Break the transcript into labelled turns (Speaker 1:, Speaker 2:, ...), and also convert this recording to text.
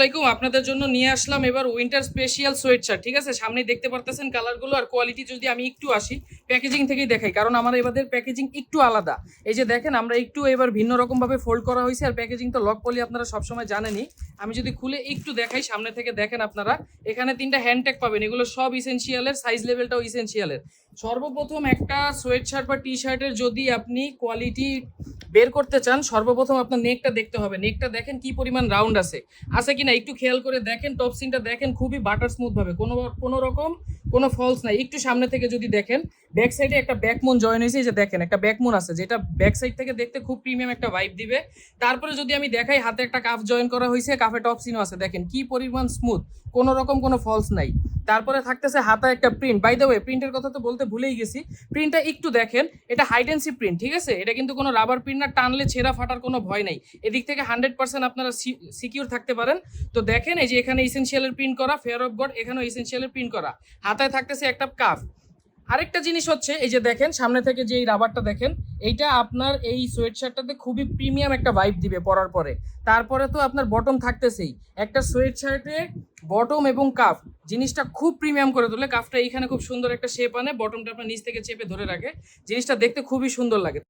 Speaker 1: আলাইকুম, আপনাদের জন্য নিয়ে আসলাম এবার উইন্টার স্পেশিয়াল সোয়েট শার্ট ঠিক আছে? সামনে দেখতে পারতেছেন কালারগুলো আর কোয়ালিটি যদি আমি একটু আসি প্যাকেজিং থেকেই দেখাই, কারণ আমার এবারের প্যাকেজিং একটু আলাদা। এই যে দেখেন, আমরা একটু এবার ভিন্ন রকম ভাবে ফোল্ড করা হয়েছে, আর প্যাকেজিং তো লক পলি আপনারা সবসময় জানেনই। আমি যদি খুলে একটু দেখাই, সামনে থেকে দেখেন আপনারা, এখানে তিনটা হ্যান্ডট্যাগ পাবেন। এগুলো সব ইসেন্সিয়ালের সাইজ লেভেলটাও ইসেন্সিয়ালের সর্বপ্রথম একটা সোয়েট শার্ট বা টি শার্টের যদি আপনি কোয়ালিটি বের করতে চান, সর্বপ্রথম আপনার নেকটা দেখতে হবে। নেকটা দেখেন কি পরিমাণ রাউন্ড আছে। আছে কিনা একটু খেয়াল করে দেখেন টপ সিনটা দেখেন, খুবই বাটার স্মুথভাবে কোনো কোনো রকম কোনো ফলস নাই। একটু সামনে থেকে যদি দেখেন ব্যাক সাইডে একটা ব্যাকমোন জয়েন হয়েছে যে দেখেন, একটা ব্যাকমোন আছে, যেটা ব্যাক সাইড থেকে দেখতে খুব প্রিমিয়াম একটা ভাইব দিবে। তারপরে যদি আমি দেখাই, হাতে একটা কাফ জয়েন করা হয়েছে কাফে টপ সিনও আছে। দেখেন কি পরিমাণ স্মুথ কোনো রকম কোনো ফলস নাই। তারপরে থাকতেছে হাতা একটা প্রিন্ট বাই দ্য ওয়ে প্রিন্টের কথা তো বলতে ভুলেই গেছি। প্রিন্টটা একটু দেখেন, এটা হাইডেন্সি প্রিন্ট ঠিক আছে? এটা কিন্তু কোনো রাবার প্রিন্ট না, টানলে ছেঁড়া ফাটার কোনো ভয় নাই। এদিক থেকে হান্ড্রেড পার্সেন্ট আপনারা সিকিউর থাকতে পারেন। তো দেখেন, এই যে এখানে ইসেনশিয়ালের প্রিন্ট করা ফেয়ার অফ গড এখানেও ইসেনশিয়ালের প্রিন্ট করা। হাতায় থাকতেছে একটা কাফ আরেকটা জিনিস হচ্ছে, এই যে দেখেন, সামনে থেকে যে এই রাবারটা দেখেন, এইটা আপনার এই সোয়েট শার্টটাতে খুবই প্রিমিয়াম একটা ভাইব দিবে পরার পরে। তারপরে তো আপনার বটম থাকতেছেই। একটা সোয়েট শার্টে বটম এবং কাফ জিনিসটা খুব প্রিমিয়াম করে তোলে। কাফটা এইখানে খুব সুন্দর একটা শেপ আনে। বটমটা আপনার নিচ থেকে চেপে ধরে রাখে। জিনিসটা দেখতে খুবই সুন্দর লাগে।